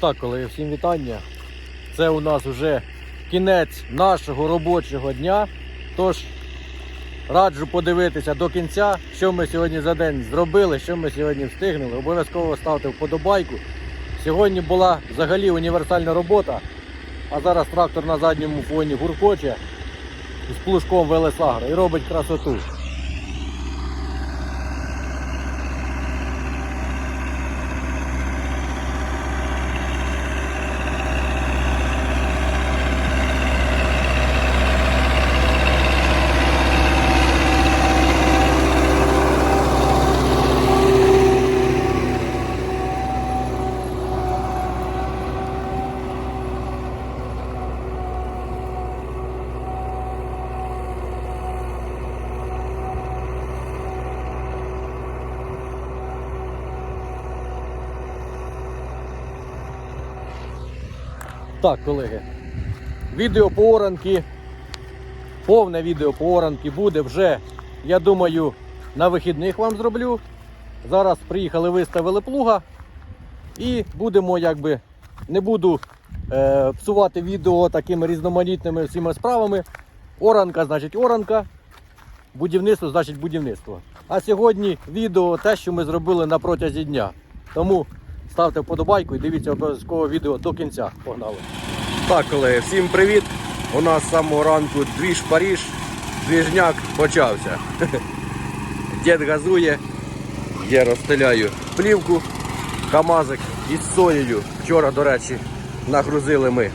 Так, колеги, всім вітання. Це у нас вже кінець нашого робочого дня. Тож раджу подивитися до кінця, що ми сьогодні за день зробили, що ми сьогодні встигнули. Обов'язково ставте вподобайку. Сьогодні була взагалі універсальна робота, а зараз трактор на задньому фоні гуркоче з плужком Велесагро і робить красоту. Так, колеги, відео по повне відео по оранки буде вже, я думаю, на вихідних вам зроблю. Зараз приїхали, виставили плуга і будемо якби не буду е, псувати відео такими різноманітними всіма справами. Оранка, значить, оранка, будівництво, значить будівництво. А сьогодні відео те, що ми зробили на протязі дня. Тому ставте вподобайку і дивіться обов'язково відео до кінця. Погнали! Так, колеги, всім привіт! У нас з самого ранку двіж Паріж, двіжняк почався. Дід газує, я розстеляю плівку, камазик із соєю. Вчора, до речі, нагрузили ми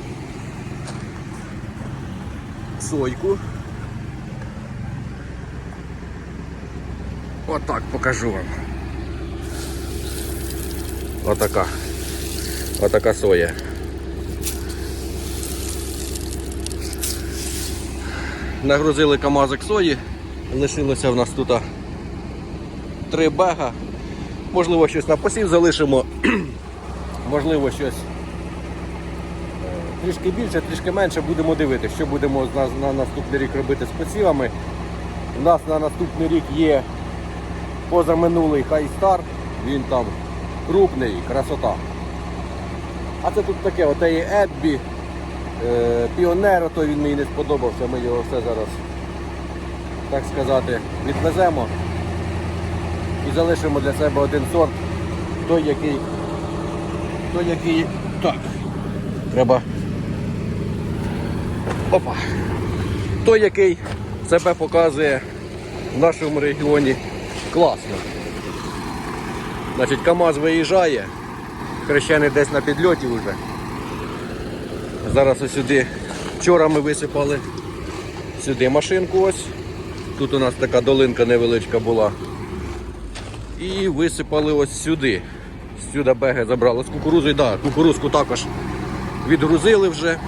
сойку. Отак покажу вам. Отака. Отака соя. Нагрузили камазик сої. Лишилося в нас тут три бега. Можливо, щось на посів залишимо. Можливо, щось е, трішки більше, трішки менше будемо дивитися, що будемо на, на наступний рік робити з посівами. У нас на наступний рік є позаминулий хайстар, він там крупний, красота. А це тут таке, оте є Едбі, е, Піонер, то він мені не сподобався, ми його все зараз, так сказати, відвеземо і залишимо для себе один сорт, той, який, той, який, так, треба, опа, той, який себе показує в нашому регіоні класно. Значить, КАМАЗ виїжджає, хрещений десь на підльоті вже. Зараз ось сюди. Вчора ми висипали сюди машинку ось. Тут у нас така долинка невеличка була. І висипали ось сюди. Сюди беги забрали з кукурузою. Да, кукурузку також відгрузили вже.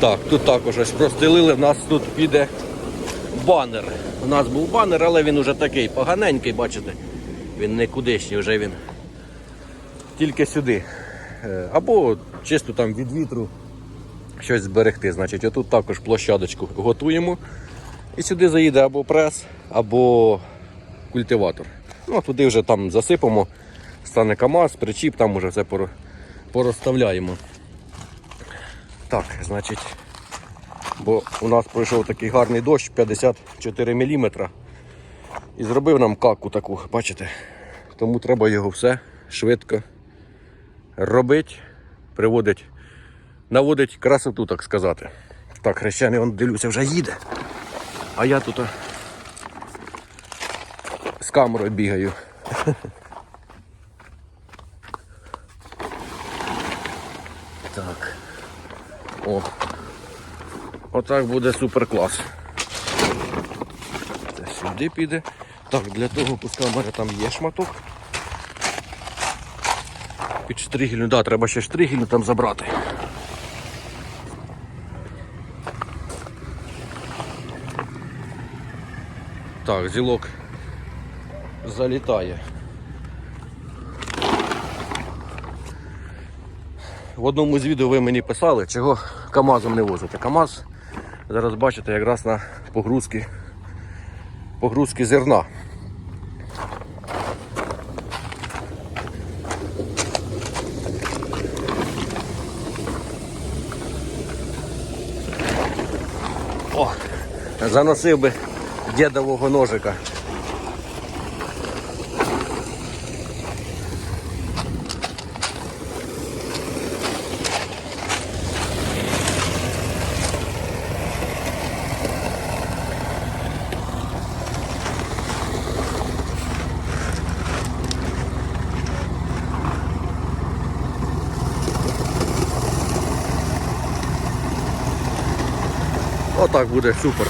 Так, тут також ось простелили, в нас тут піде банер. У нас був банер, але він уже такий поганенький, бачите. Він не кудишній, вже він тільки сюди. Е, Або чисто там від вітру щось зберегти. Значить, отут також площадочку готуємо. І сюди заїде або прес, або культиватор. Ну, туди вже там засипемо, стане КАМАЗ, причіп, там уже все поро- порозставляємо. Так, значить, бо у нас пройшов такий гарний дощ 54 мм. І зробив нам каку таку, бачите? Тому треба його все швидко робити, приводить, наводить красоту, так сказати. Так, хрещений, он дивлюся, вже їде. А я тут з камерою бігаю. Так. О. Отак буде супер клас. Це сюди піде. Так, для того куска в там є шматок. Під штригельну, да, треба ще штригельну там забрати. Так, зілок залітає. В одному з відео ви мені писали, чого КАМАЗом не возите. КАМАЗ Зараз бачите якраз на погрузки, погрузки зерна. О, заносив би дідового ножика. Отак буде супер.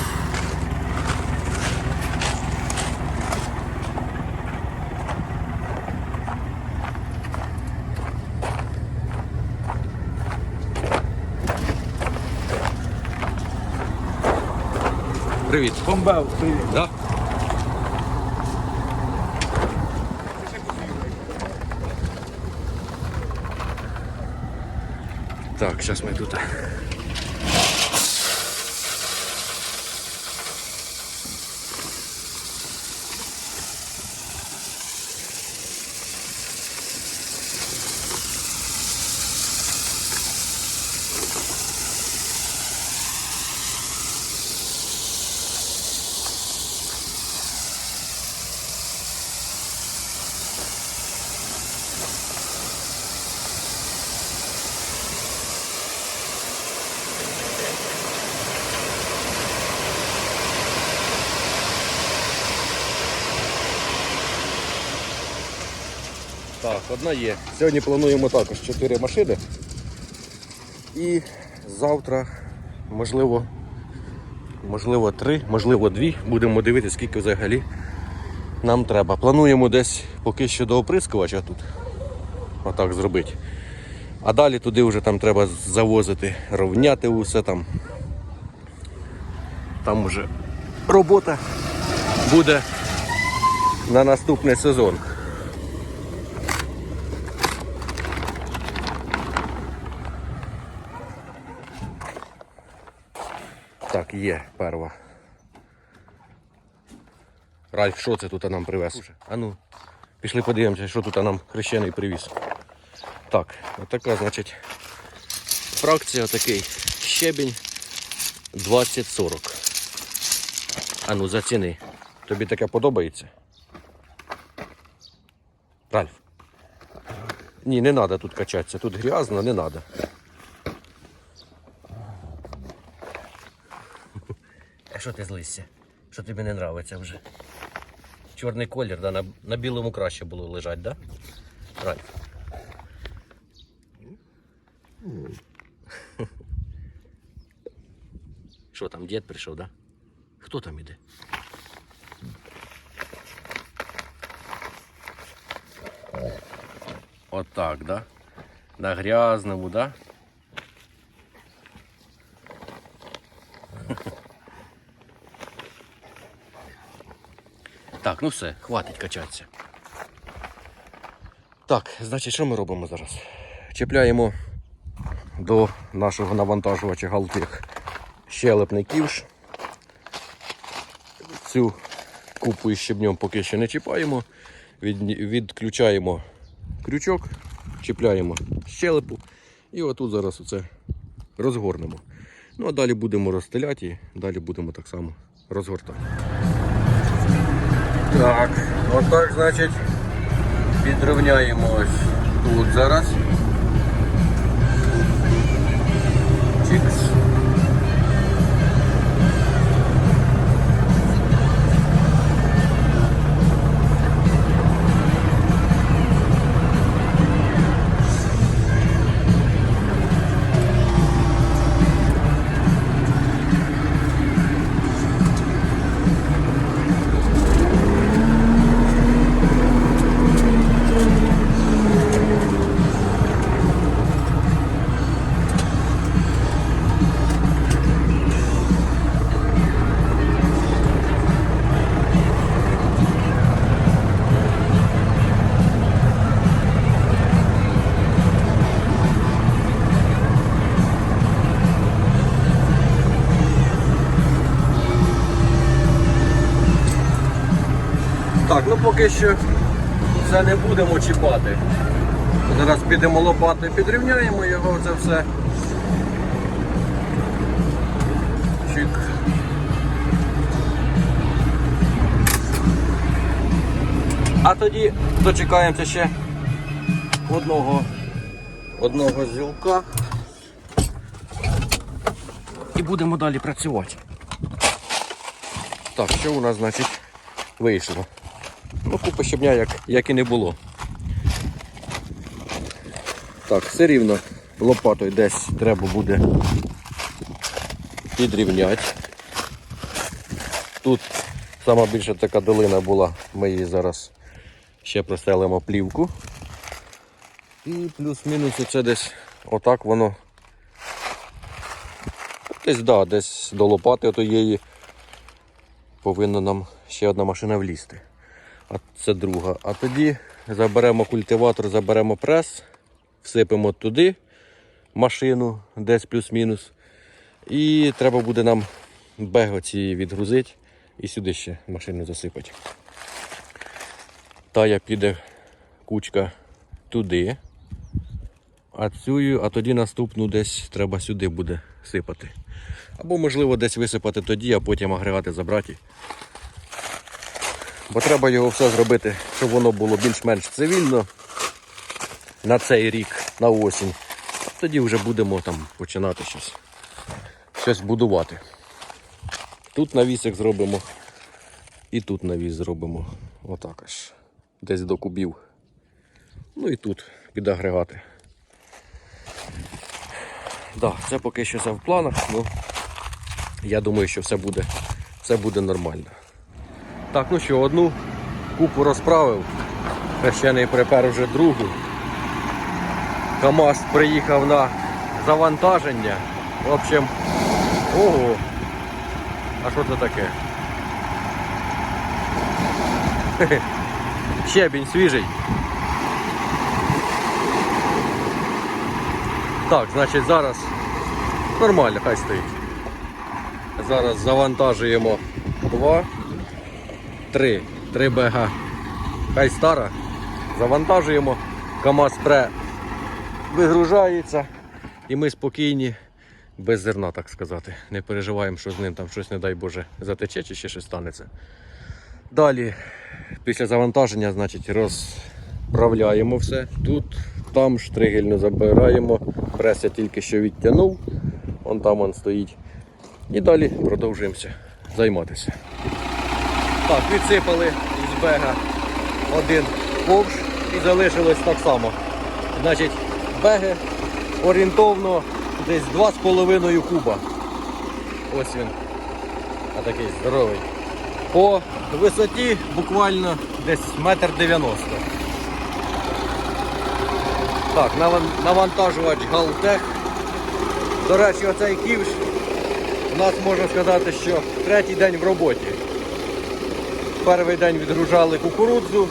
Привіт. Бомба, привіт. Да? Так, зараз ми тут. Одна є. Сьогодні плануємо також 4 машини. І завтра, можливо, можливо, 3, можливо, 2. Будемо дивитися, скільки взагалі нам треба. Плануємо десь поки що до оприскувача тут. Отак зробити. А далі туди вже там треба завозити, ровняти усе там. Там вже робота буде на наступний сезон. Так, є перва. Ральф, що це тут нам привез? А ну, пішли подивимося, що тут нам хрещений привіз. Так, отака, значить, фракція, такий щебінь 20-40. А ну, заціни. Тобі таке подобається? Ральф. Ні, не треба тут качатися, тут грязно, не треба. Що ти злишся? Що тобі не подобається вже? Чорний колір, да? на, на білому краще було лежати, да? Ральф. Що там, дід прийшов, да? Хто там іде? Отак, да? На грязному, да? Так, ну все, хватить качатися. Так, значить, що ми робимо зараз? Чіпляємо до нашого навантажувача Галтих щелепний ківш. Цю купу із щебнем поки що не чіпаємо. Від, відключаємо крючок, чіпляємо щелепу і отут зараз оце розгорнемо. Ну а далі будемо розстеляти і далі будемо так само розгортати. Так, отак, значить, підрівняємо ось тут зараз. Чікс. Поки що це не будемо чіпати. Зараз підемо лопати, підрівняємо його, це все. Чик. А тоді дочекаємося ще одного, одного зілка. І будемо далі працювати. Так, що у нас, значить, вийшло? Ну, купа щебня, як, як і не було. Так, все рівно лопатою десь треба буде підрівняти. Тут сама більша така долина була, ми її зараз ще простелимо плівку. І плюс-мінус це десь отак воно. Десь, да, десь до лопати отоєї повинна нам ще одна машина влізти. А це друга. А тоді заберемо культиватор, заберемо прес, всипемо туди машину, десь плюс-мінус. І треба буде нам бего ці відгрузити і сюди ще машину засипати. Тая піде кучка туди. А цю, а тоді наступну десь треба сюди буде сипати. Або можливо десь висипати тоді, а потім агрегати забрати. Бо треба його все зробити, щоб воно було більш-менш цивільно на цей рік, на осінь. Тоді вже будемо там починати щось, щось будувати. Тут навісик зробимо і тут навіс зробимо. Отак аж. Десь до кубів. Ну і тут під агрегати. Да, це поки що все в планах, ну я думаю, що все буде, все буде нормально. Так, ну що, одну купу розправив, хрещений припер вже другу. КАМАЗ приїхав на завантаження. В общем, ого. А що це таке? Щебінь свіжий. Так, значить зараз нормально, хай стоїть. Зараз завантажуємо два, три, три БГ. Хай стара. Завантажуємо. КАМАЗ пре вигружається. І ми спокійні, без зерна, так сказати. Не переживаємо, що з ним там щось, не дай Боже, затече чи ще щось станеться. Далі, після завантаження, значить, розправляємо все. Тут, там штригельно забираємо. Прес я тільки що відтягнув. Вон там він стоїть. І далі продовжуємося займатися. Так, відсипали із бега один ковш і залишилось так само. Значить, беги орієнтовно десь 2,5 куба. Ось він. А такий здоровий. По висоті буквально десь метр дев'яносто. Так, навантажувач Галтех. До речі, оцей ківш у нас можна сказати, що третій день в роботі. Перший день відгружали кукурудзу,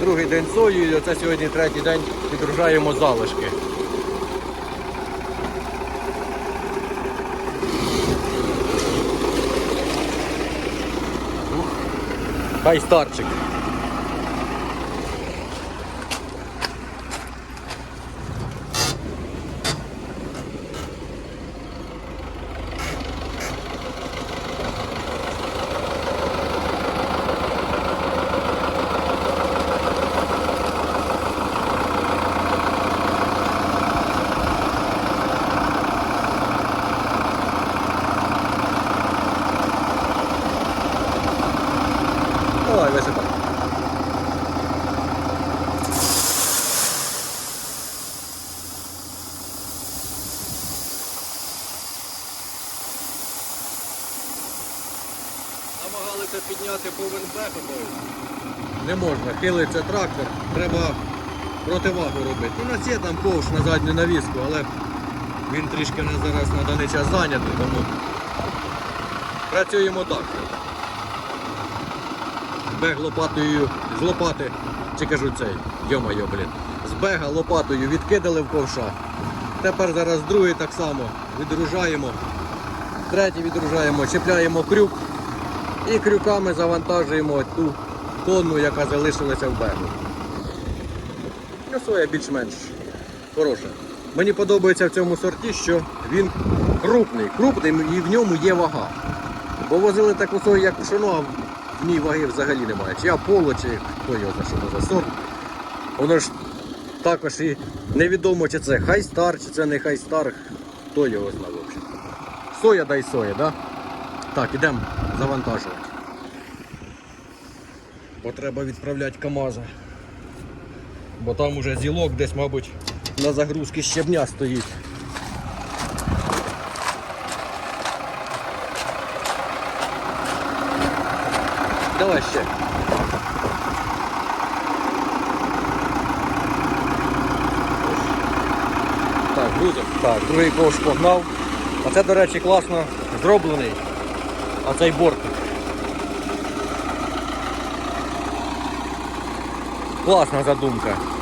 другий день сою, і оце сьогодні третій день відгружаємо залишки. Хай старчик. Підняти повен бехом. Не можна, хилиться трактор, треба противагу робити. У нас є там ковш на задню навіску, але він трішки не зараз на даний час зайнятий, тому працюємо так. Бег лопатою з лопати, чи кажу цей, йо-моє, блін. З бега лопатою відкидали в ковша. Тепер зараз другий так само відгружаємо. Третій відгружаємо, чіпляємо крюк і крюками завантажуємо ту тонну, яка залишилася в бегу. Ну, соя більш-менш хороша. Мені подобається в цьому сорті, що він крупний, крупний і в ньому є вага. Бо возили таку сою, як пшено, а в ній ваги взагалі немає. Чи Аполло, чи хто його за що за сорт. Воно ж також і невідомо, чи це хайстар, чи це не хайстар, хто його знав. Соя дай соя, да? Так, ідемо завантажувати. Бо треба відправляти КАМАЗа. Бо там уже зілок десь, мабуть, на загрузки щебня стоїть. Давай ще. Так, грузик. Так, другий ковш погнав. А це, до речі, класно зроблений. А цей бортик. Класна задумка.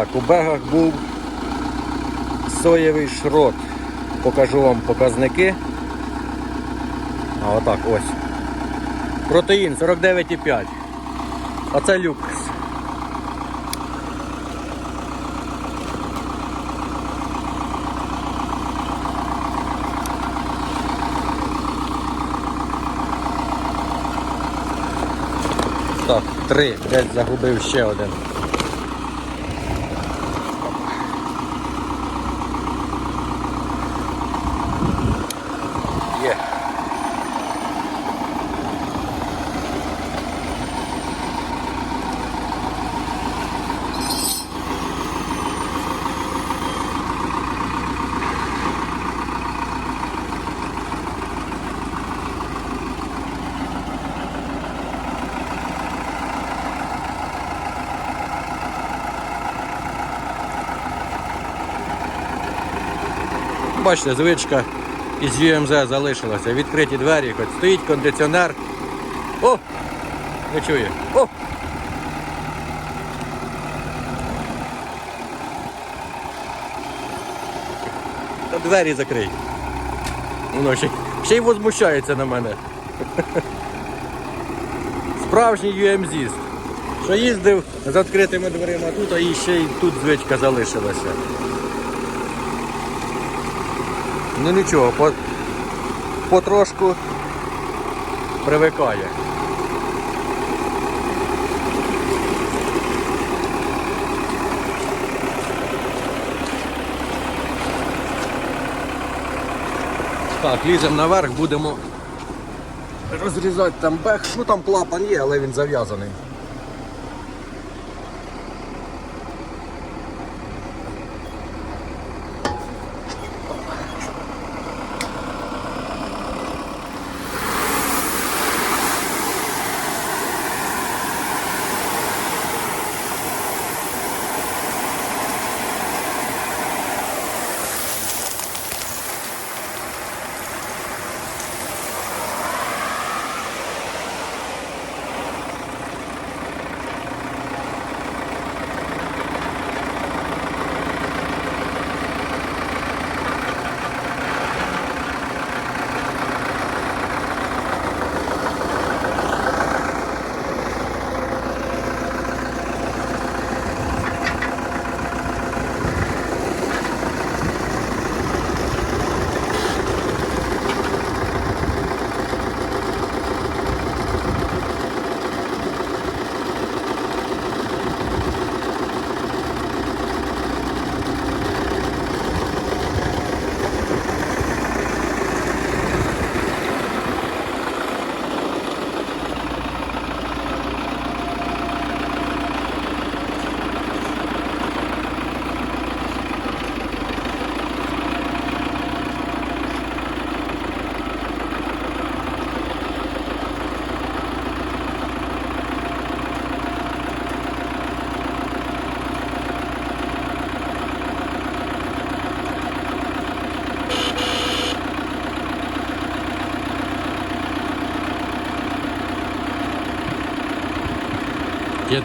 Так, у бегах був соєвий шрот. Покажу вам показники. А отак ось. Протеїн 49,5. А це люкс. Так, три. Десь загубив ще один. Є. Бачите, звичка із UMZ залишилася. Відкриті двері, хоч стоїть кондиціонер. О! Не чує. О! Та двері закрий. Воно ще, ще й возмущається на мене. Справжній UMZ. Що їздив з відкритими дверима тут, а і ще й тут звичка залишилася. Ну нічого, по, потрошку привикає. Так, ліземо наверх, будемо розрізати там бех. Ну там клапан є, але він зав'язаний.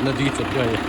На дві цепляє.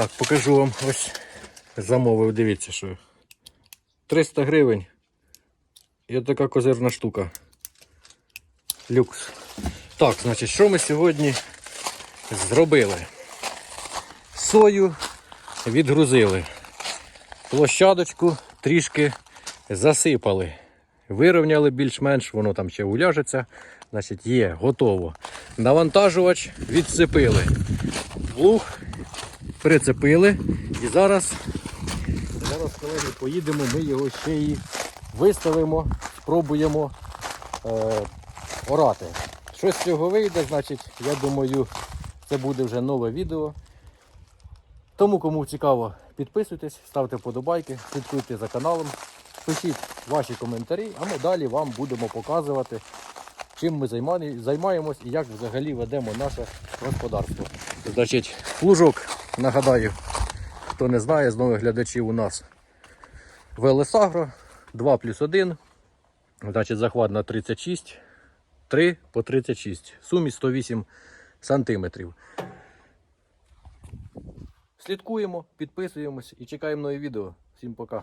Так, покажу вам ось замовив, дивіться, що 300 гривень. І така козирна штука. Люкс. Так, значить, що ми сьогодні зробили? Сою відгрузили. Площадочку трішки засипали. Вирівняли більш-менш, воно там ще уляжеться. Значить, є, готово. Навантажувач відсипили. Плуг прицепили. І зараз, зараз, колеги, поїдемо, ми його ще і виставимо, спробуємо е, орати. Що з цього вийде, значить, я думаю, це буде вже нове відео. Тому, кому цікаво, підписуйтесь, ставте вподобайки, слідкуйте за каналом, пишіть ваші коментарі, а ми далі вам будемо показувати, чим ми займаємось і як взагалі ведемо наше господарство. Значить, плужок, нагадаю, хто не знає, з нових глядачів у нас Велесагро 2 плюс 1. Значить, захват на 36, 3 по 36. В сумі 108 сантиметрів. Слідкуємо, підписуємось і чекаємо нові відео. Всім пока.